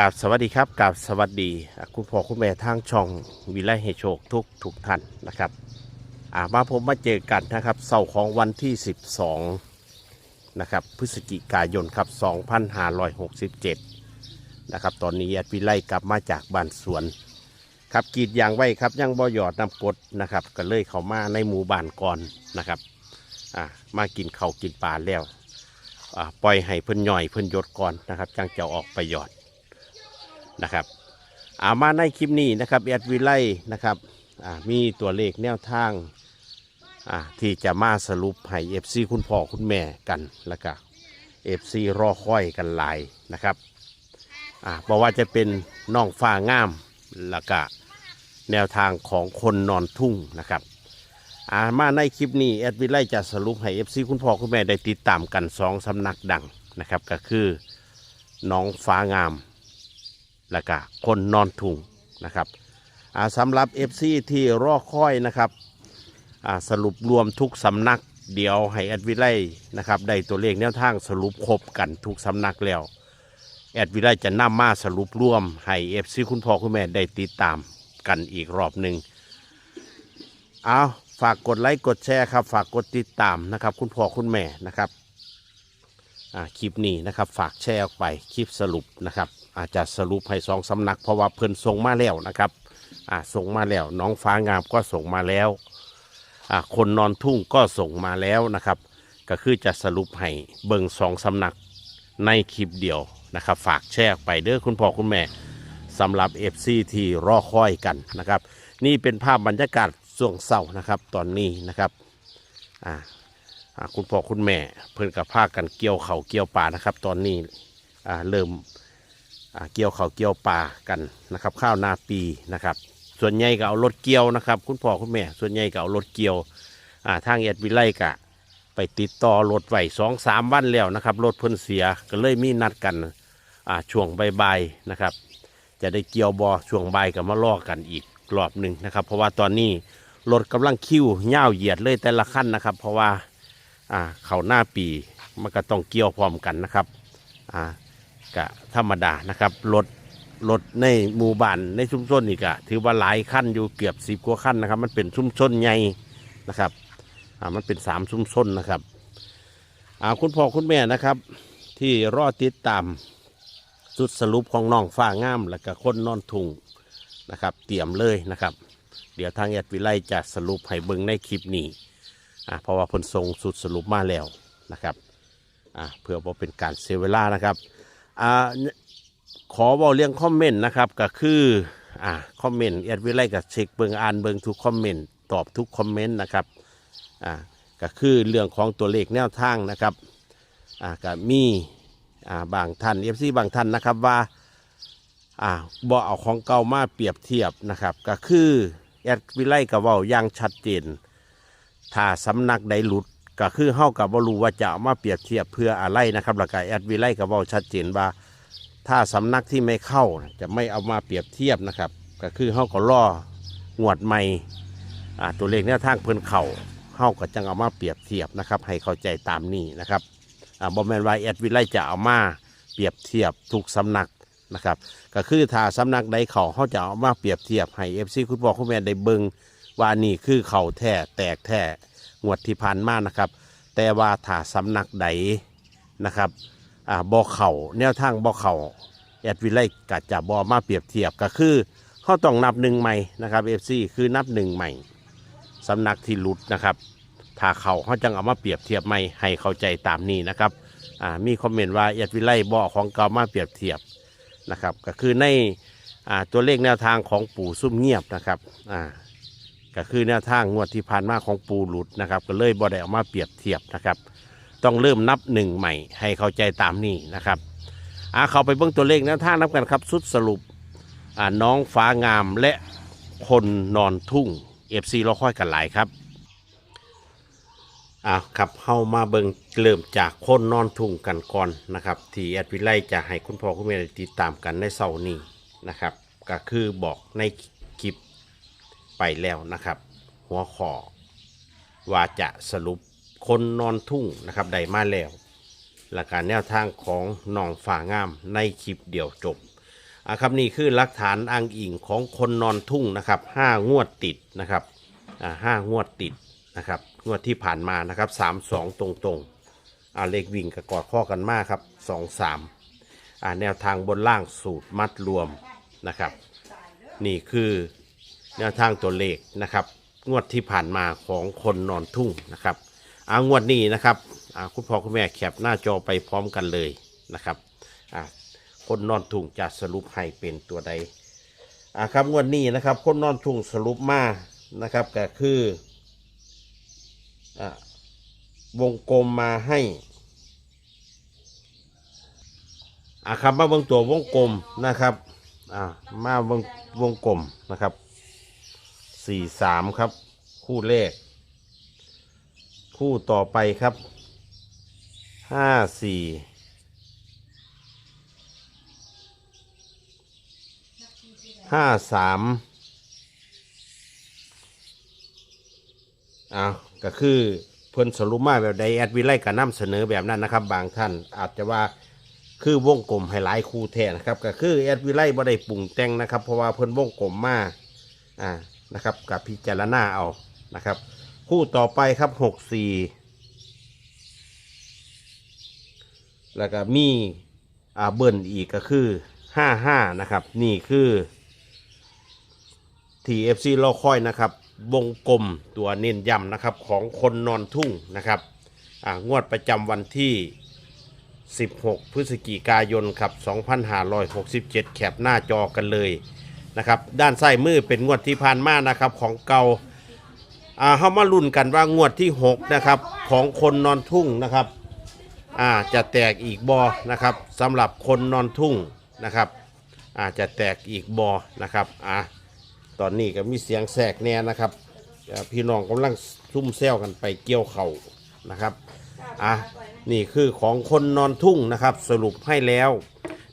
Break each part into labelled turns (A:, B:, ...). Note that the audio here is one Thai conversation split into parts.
A: กราบสวัสดีครับกราบสวัสดีคุณพ่อคุณแม่ทางช่องวิไลให้โชคทุกทุกท่านนะครับามาผมมาเจอกันนะครับเสาร์ของวันที่ 12นะครับพฤศจิกายนครับ2567นะครับตอนนี้แอดวิไลกลับมาจากบ้านสวนครับกีดยางไว้ครับยังบ่หยอดน้ำกดนะครับก็เลยเข้ามาในหมู่บ้านก่อนนะครับมากินเขากินปลาแล้วปล่อยให้เพิ่นย่อยเพิ่นยดก่อนนะครับจังจะออกไปหยอด นะครับอามาในคลิปนี้นะครับแอดวิไลนะครับมีตัวเลขแนวทางที่จะมาสรุปให้เอฟซีคุณพ่อคุณแม่กันแล้วก็เอฟซีรอคอยกันหลายนะครับอ่าบอกว่าจะเป็นน้องฟ้างามแล้วก็แนวทางของคนนอนทุ่งนะครับอามาในคลิปนี้แอดวิไลจะสรุปให้เอฟซีคุณพ่อคุณแม่ได้ติดตามกันสองสำนักดังนะครับก็คือน้องฟ้างาม แล้วก็คนนอนถุงนะครับสำหรับ FC ที่รอคอยนะครับสรุปรวมทุกสำนัก เดี๋ยวให้แอดวิไลนะครับได้ตัวเลขแนวทางสรุปครบกันทุกสำนักแล้วแอดวิไลจะนำมาสรุปรวมให้ FC คุณพ่อคุณแม่ได้ติดตามกันอีกรอบหนึ่งเอาฝากกดไลค์กดแชร์ครับ ฝากกดติดตามนะครับ คุณพ่อคุณแม่นะครับคลิปนี้นะครับ ฝากแชร์ออกไปคลิปสรุปนะครับ อาจจะสรุปให้สองสำนัก เพราะว่าเพิ่นส่งมาแล้วนะครับอ่าส่งมาแล้ว น้องฟ้างามก็ส่งมาแล้วอ่าคนนอนทุ่งก็ส่งมาแล้วนะครับ ก็คือจะสรุปให้เบิ่งสองสำนักในคลิปเดียวนะครับ ฝากแชร์ไปเด้อคุณพ่อคุณแม่สำหรับ FC ที่รอคอยกันนะครับ นี่เป็นภาพบรรยากาศช่วงเศร้านะครับ ตอนนี้นะครับอ่าอ่าคุณพ่อคุณแม่เพิ่นกับพาคกันเกี่ยวเขาเกี่ยวป่านะครับ ตอนนี้อ่าเริ่ม เกี่ยวเขาวเกี่ยวป่ากันนะครับ ข้าวนาปีนะครับ ส่วนใหญ่ก็เอารถเกี่ยวนะครับ คุณพ่อคุณแม่ ส่วนใหญ่ก็เอารถเกี่ยวทางเอ็ดวิไลกะ ไปติดต่อรถไว้สองสามวันแล้วนะครับรถเพิ่นเสียก็เลยมีนัดกันช่วงใบๆนะครับ จะได้เกี่ยวบอช่วงใบกับมาลอกกันอีกรอบหนึ่งนะครับ เพราะว่าตอนนี้รถกำลังคิวเง่าเหยียดเลยแต่ละขั้นนะครับ เพราะว่าอ่าเขาหน้าปีมันก็ต้องเกี่ยวพร้อมกันนะครับอ่า กะธรรมดานะครับรถรถในหมู่บ้านในชุมชนนี่กะถือว่าหลายขั้นอยู่เกือบสิบกว่าขั้นนะครับ มันเป็นชุมชนใหญ่นะครับอ่ามันเป็นสามชุมชนนะครับอ่าคุณพ่อคุณแม่นะครับ ที่รอติดตามสุดสรุปของน้องฟ้างามแล้วก็คนนอนทุงนะครับ เตรียมเลยนะครับ เดี๋ยวทางแอดวิไลจะสรุปให้เบิ่งในคลิปนี้อ่าเพราะว่าผลทรงสุดสรุปมาแล้วนะครับอ่าเพื่อบ่เป็นการเสียเวลานะครับ อ่าขอบอกเรื่องคอมเมนต์นะครับก็คืออ่าคอมเมนต์แอดวิไลกับเช็คเบิงอ่านเบิงทุกคอมเมนต์ตอบทุกคอมเมนต์นะครับอ่าก็คือเรื่องของตัวเลขแนวทางนะครับอ่าก็มีอ่าบางท่านเอฟซีบางท่านนะครับว่าอ่าบ่เอาของเก่ามาเปรียบเทียบนะครับก็คือแอดวิไลกับว่าอย่างชัดเจนถ้าสำนักใดหลุด ก็คือเฮากับ่รู้ว่าจะเอามาเปรียบเทียบเพื่ออะไรนะครับแล้วก็แอดวิไลก็เว้าชัดเจนว่า ถ้าสำนักที่ไม่เข้าจะไม่เอามาเปรียบเทียบนะครับ ก็คือเฮาก็ล่องวดใหม่ตัวเลขแนวทางเพิ่อนเข่าเฮาก็จังเอามาเปรียบเทียบนะครับ ให้เข้าใจตามนี้นะครับบอ่าบ่แมนว่าแอดวิไลจะเอามาเปรียบเทียบทุกสำนักนะครับก็คือถ้าสำนักใดเขาเขาจะเอามาเปรียบเทียบให้ FC คุณพ่อคุณแม่ได้เบิ่งว่านี่คือเขาแท้แตกแท้ งวดที่ผ่านมานะครับ แต่ว่าถ้าสำนักใดนะครับอ่าบ่เขาแนวทางบ่เขาแอดวิไลกัจะบ่มาเปรียบเทียบก็คือเขาต้องนับหนึ่งใหม่นะครับเอฟซีคือนับหนึ่งใหม่สำนักที่หลุดนะครับถ้าเขาเขาจังเอามาเปรียบเทียบใหม่ให้เข้าใจตามนี้นะครับอ่ามีคอมเมนต์ว่าแอดวิไลบ่ของเก่ามาเปรียบเทียบนะครับก็คือในอ่าตัวเลขแนวทางของปู่ซุ่มเงียบนะครับอ่า ก็คือแนวทางงวดที่ผ่านมาของปูหลุดนะครับ ก็เลยบ่ได้เออกมาเปรียบเทียบนะครับ ต้องเริ่มนับหนึ่งใหม่ให้เข้าใจตามนี้นะครับอ่าเข้าไปเบิ่งตัวเลขแนวทางนับกันครับสุดสรุปอ่าน้องฟ้างามและคนนอนทุ่งเอฟซีเราค่อยกันหลายครับอ่าครับเข้ามาเบิ่งเริ่มจากคนนอนทุ่งกันก่อนนะครับที่แอดวิไลจะให้คุณพ่อคุณแม่ได้ติดตามกันในเสาร์นี้นะครับ ก็คือบอกในคลิป ไปแล้วนะครับ หัวข้อว่าจะสรุปคนนอนทุ่งนะครับได้มาแล้วหลักการแนวทางของน้องฝ่างามในคลิปเดียวจบอะครับนี่คือหลักฐานอ้างอิงของคนนอนทุ่งนะครับห้างวดติดนะครับอ่าห้างวดติดนะครับงวดที่ผ่านมานะครับสามสองตรงๆอ่าเลขวิ่งกับกอดข้อกันมากครับสองสามอ่าแนวทางบนล่างสูตรมัดรวมนะครับ นี่คือ แนวทางตัวเลขนะครับ งวดที่ผ่านมาของคนนอนทุ่งนะครับอางวดนี้นะครับคุณพ่อคุณแม่แคปหน้าจอไปพร้อมกันเลยนะครับคนนอนทุ่งจะสรุปให้เป็นตัวใดอ่าครับงวดนี้นะครับ คนนอนทุ่งสรุปมานะครับก็คืออวงกลมมาให้อ่าครับมาเบิ่งตัววงกลมนะครับ อ่า มาเบิ่งวงกลมนะครับ สี่สามครับ คู่เลขคู่ต่อไปครับห้าสี่ห้าสามอ้าวก็คือเพิ่นสรุปมาแบบใดแอดวิไลก็นำเสนอแบบนั้นนะครับ บางท่านอาจจะว่าคือวงกลมให้หลายคู่แท้นะครับ ก็คือแอดวิไลบ่ได้ปรุงแต่งนะครับ เพราะว่าเพิ่นวงกลมมาอ่า นะครับกับพิจารณาเอานะครับ คู่ต่อไปครับหกสี่แล้วก็มีอ่าเบิ้ลอีกก็คือห้าห้านะครับ นี่คือ TFC เราค่อยนะครับ วงกลมตัวเน้นย้ำนะครับ ของคนนอนทุ่งนะครับอ่างวดประจำวันที่ 16 พฤศจิกายนครับ 2567 แคปหน้าจอกันเลย นะครับด้านซ้ายมือเป็นงวดที่ผ่านมานะครับของเก่าอ่าเขามาลุ้นกันว่างวดที่6นะครับของคนนอนทุ่งนะครับอ่าจะแตกอีกบอนะครับสำหรับคนนอนทุ่งนะครับอาจะแตกอีกบอนะครับอ่าตอนนี้ก็มีเสียงแสกแน่นะครับพี่น้องกำลังซุ่มแซวกันไปเกี่ยวเข่านะครับอะนี่คือของคนนอนทุ่งนะครับ สรุปให้แล้ว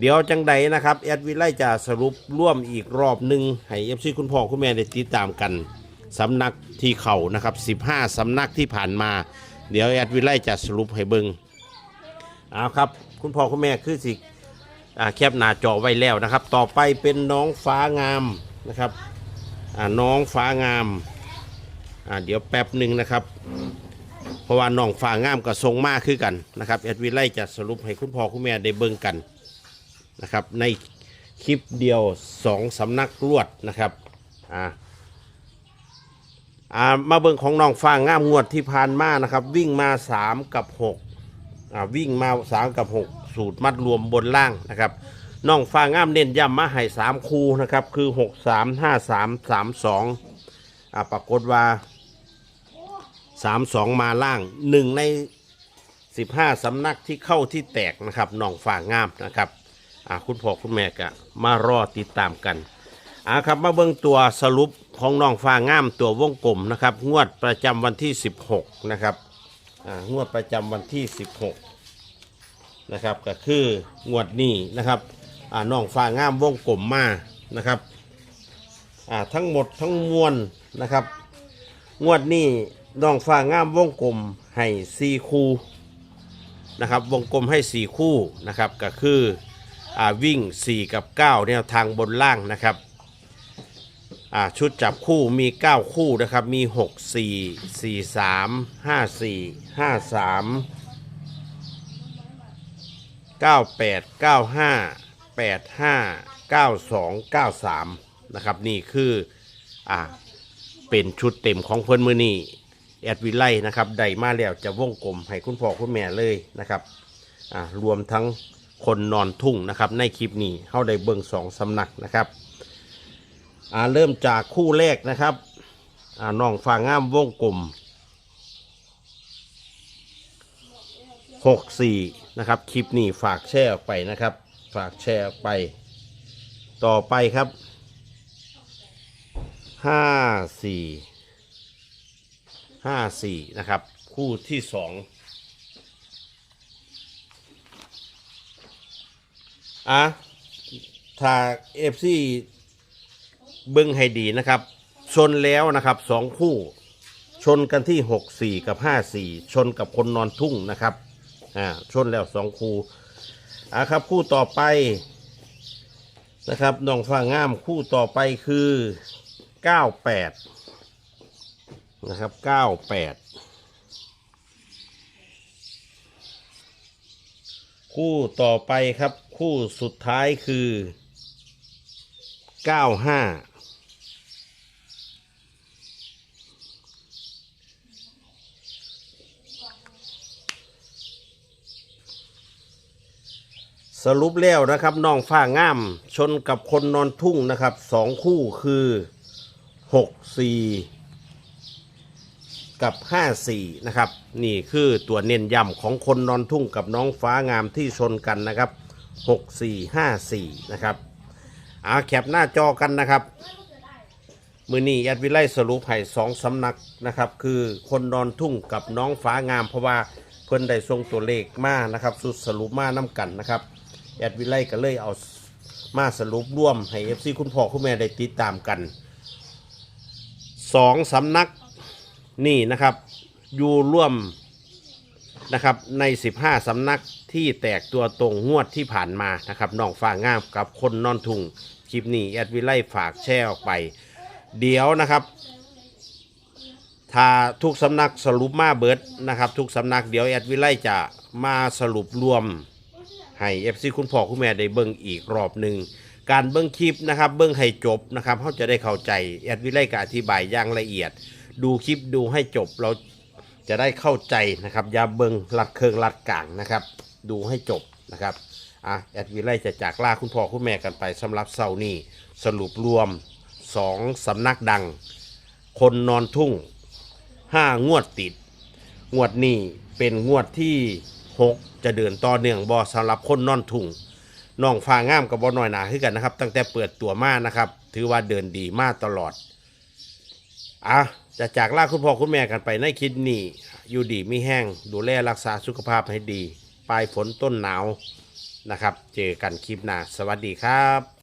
A: เดี๋ยวจังใดนะครับแอดวิไลจะสรุปร่วมอีกรอบหนึ่งให้เอฟซีคุณพ่อคุณแม่ได้ติดตามกันสำนักที่เขานะครับ 15 สำนักที่ผ่านมา เดี๋ยวแอดวิไลจะสรุปให้เบิงเอาครับ คุณพ่อคุณแม่คือสิอ่าแคปหน้าจอไว้แล้วนะครับ ต่อไปเป็นน้องฟ้างามนะครับน้องฟ้างามเดี๋ยวแป๊บหนึ่งนะครับ เพราะว่าน้องฟ้างามกับทรงมากคือกันนะครับแอดวิไลจะสรุปให้คุณพ่อคุณแม่ได้เบิ่งกัน นะครับในคลิปเดียวสองสำนักรวดนะครับอ่าอ่ามาเบิ่งของน้องฟางงามงวดที่ผ่านมานะครับ วิ่งมา 3 กับ6อ่าวิ่งมา 3 กับ 6 สูตรมัดรวมบนล่างนะครับน้องฟางงามเน้นย้ำมาให้3คูนะครับคือ 6 3 5 3 3 2อ่าปรากฏว่า 3 2 มาล่าง 1 ใน 15สำนักที่เข้าที่แตกนะครับน้องฟางงามนะครับ อ่าคุณพ่อคุณแม่ก็มารอติดตามกันอ่าครับมาเบิ่งตัวสรุปของน้องฟ้างามตัววงกลมนะครับ งวดประจำวันที่ 16 นะครับอ่างวดประจำวันที่ 16 นะครับ ก็คืองวดนี้นะครับอ่าน้องฟ้างามวงกลมมานะครับอ่าทั้งหมดทั้งมวลนะครับ งวดนี้น้องฟ้างามวงกลมให้สี่คู่นะครับ วงกลมให้ 4 คู่นะครับก็คือ อ่าวิ่ง 4 กับ 9 แนวทางบนล่างนะครับอ่าชุดจับคู่มี 9 คู่นะครับ มี 6 4 4 3 5 4 5 3 9 8 9 5 8 5 9 2 9 3นะครับนี่คืออ่าเป็นชุดเต็มของเพิ่นมือนี้แอดวิไลนะครับได้มาแล้วจะวงกลมให้คุณพ่อคุณแม่เลยนะครับอ่ารวมทั้ง คนนอนทุ่งนะครับในคลิปนี้เข้าได้เบิ่งสองสำนักนะครับอ่าเริ่มจากคู่แรกนะครับอ่าน้องฟางงามวงกลมหกสี่นะครับคลิปนี้ฝากแชร์ออกไปนะครับ ฝากแชร์ออกไป ต่อไปครับห้าสี่ห้าสี่นะครับ คู่ที่สอง อะถ้าเอฟซีเบิ้งให้ดีนะครับ ชนแล้วนะครับสองคู่ ชนกันที่หกสี่กับห้าสี่ชนกับคนนอนทุ่งนะครับอ่าชนแล้วสองคู่อะครับคู่ต่อไปนะครับน้องฟ้างามคู่ต่อไปคือเก้าแปดนะครับเก้าแปด คู่ต่อไปครับคู่สุดท้ายคือเก้าห้าสรุปแล้วนะครับน้องฟ้างาม ชนกับคนนอนทุ่งนะครับสองคู่คือหกสี่ กับห้าสี่นะครับ นี่คือตัวเน้นย้ำของคนนอนทุ่งกับน้องฟ้างามที่ชนกันนะครับหกสี่ห้าสี่นะครับเอาแคปหน้าจอกันนะครับ มือนี้แอดวิไลสรุปให้สองสำนักนะครับ คือคนนอนทุ่งกับน้องฟ้างาม เพราะว่าเพิ่นได้ทรงตัวเลขมานะครับ สุดสรุปมาน้กันนะครับแอดวิไลก็เลยเอามาสรุปร่วมให้เอฟซีคุณพ่อคุณแม่ได้ติดตามกันสองสำนัก นี่นะครับอยู่ร่วมนะครับใน 15 สำนักที่แตกตัวตรงงวดที่ผ่านมานะครับน้องฟ้างามกับคนนอนทุ่งคลิปนี้แอดวิไลฝากแชร์ออกไป เดี๋ยวนะครับ ถ้าทุกสำนักสรุปมาเบิดนะครับ ทุกสำนักเดี๋ยวแอดวิไลจะมาสรุปรวมให้เอฟซีคุณพ่อคุณแม่ได้เบิ่งอีกรอบหนึ่งการเบิ่งคลิปนะครับ เบิ่งให้จบนะครับเขาจะได้เข้าใจแอดวิไลก็อธิบายอย่างละเอียด ดูคลิปดูให้จบเราจะได้เข้าใจนะครับอย่าเบิงลัดเคืองลัดกลางนะครับ ดูให้จบนะครับอะแอดวิไลจะจากลาคุณพ่อคุณแม่กันไปสำหรับเสาร์นี้สรุปรวมสองสำนักดัง คนนอนทุ่งห้างวดติด งวดนี้เป็นงวดที่หกจะเดินต่อเนื่องบอสำหรับคนนอนทุ่งน้องฟางามกับบอหน้อยหนาขึ้นกันนะครับ ตั้งแต่เปิดตัวมานะครับ ถือว่าเดินดีมากตลอดอะ จะจากลาคุณพ่อคุณแม่กันไปในคลิดนี้ อยู่ดีไม่แห้งดูแลรักษาสุขภาพให้ดี ปลายฝนต้นหนาวนะครับ เจอกันคลิปหน้า สวัสดีครับ